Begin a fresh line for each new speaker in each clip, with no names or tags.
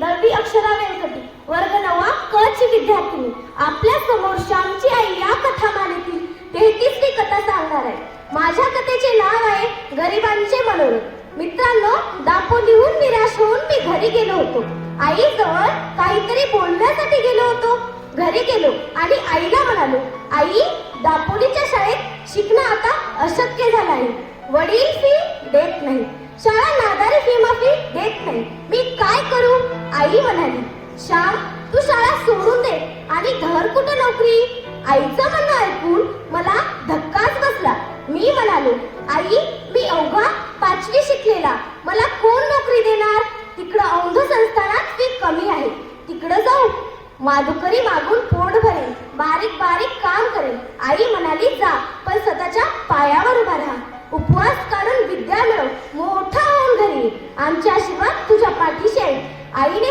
दळवी अक्षरा व्यंकटी वर्ग नवा क ची विद्यार्थिनी. आपल्यासमोर श्यामची आई या कथा मालेतील तेहतीसवी कथा सांगणार आहे. माझ्या कथेचे नाव आहे गरिबांचे मनोरथ मित्रांनो दापोलीहून निराश होऊन मी घरी गेलो होतो. आईजवळ काहीतरी बोलण्यासाठी गेलो होतो. घरी गेलो आणि आईला म्हणालो आई दापोलीच्या शाळेत शिकणं आता अशक्य झालं आहे. वडील फी देत नाही. शाळा नादारी फी माफी देत नाही. मी आई म्हणाली श्याम तू शाळा सोडून दे. आणि घर कुठं नोकरी? आईचं म्हणणं ऐकून मला धक्काच बसला. मी म्हणालो आई मी अवघा पाचवी शिकलेला. मला कोण नोकरी देणार? तिकडं औंध संस्थानात फी कमी आहे. तिकडं जाऊ. माधुकरी मागून पोट भरेल बारीक बारीक काम करेल आई म्हणाली जा पण स्वतःच्या पायावर उभा राहा. उपवास काढून विद्या मिळव. मोठा होऊन घरी आमच्या आशीर्वाद तुझ्या पाठीशी आहे. आईने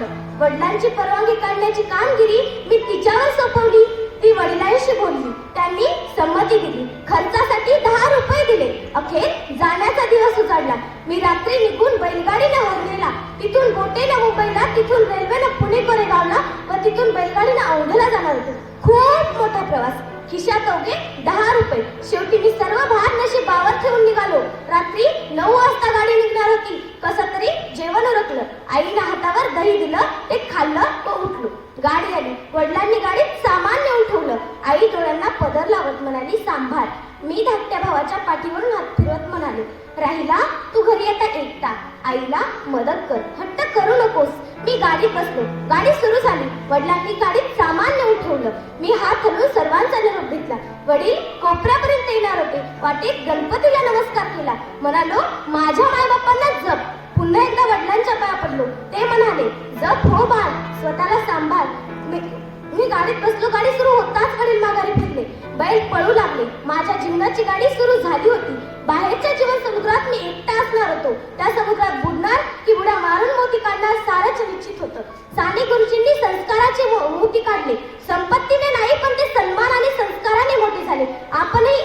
वाटलं. वडिलांची परवानगी काढण्याची कामगिरी मी तिच्यावर सोपवली. ती वडिलांशी बोलली. त्यांनी संमती दिली. खर्चासाठी दहा रुपये दिले. अखेर जाण्याचा दिवस उजाडला. मी रात्री निघून बैलगाडीने हरलेला. तिथून बोटेनं मुंबईला तिथून रेल्वेनं पुणे कोरेगावला व तिथून बैलगाडीनं औंधला जाणार होतो. खूप मोठा प्रवास. खिशात अवघे दहा रुपये. शेवटी मी सर्व भार नशिबावर ठेवून निघालो. रात्री नऊ वाजता गाडी निघणार होती. कसं तरी जेवण उरकलं. आईनं हातावर दही दिलं ते खाल्लं व उठलो. गाडी आली. वडिलांनी गाडीत सामान नेऊन ठेवलं. आई डोळ्यांना पदर लावत म्हणाली सांभाळ. मी धाकट्या भावाच्या पाठीवरून हात फिरवत म्हणाले राहिला तू घरी आता एकटा. आईला मदत कर. हट्ट करू नकोस. मी गाडीत बसलो. गाडी सुरू झाली. वडिलांनी गाडीत सामान नेऊन ठेवलं. मी हात हलवून सर्वांचा निरोप घेतला. वडील कोपऱ्यापर्यंत येणार होते. वाटेत गणपतीला नमस्कार केला. म्हणालो माझ्या मायबापांना जप. पुन्हा एकदा वडिलांच्या पाया पडलो. ते म्हणाले जप हो बाळ. स्वतःला सांभाळ. मी मी गाडीत बसलो. गाडी सुरू होताच वडील माघारी फिरले. बैल पळू लागले. माझ्या जीवनाची गाडी सुरू झाली होती. बाहेरच्या जीवन समुद्रात मी एकटा असणार होतो. त्या समुद्रात बुडणार की उड्या मारून मोती काढणार सारच निश्चित होतं. मोती काढले. संपत्तीने नाही पण ते सन्मान आणि संस्काराने मोठे झाले. आपणही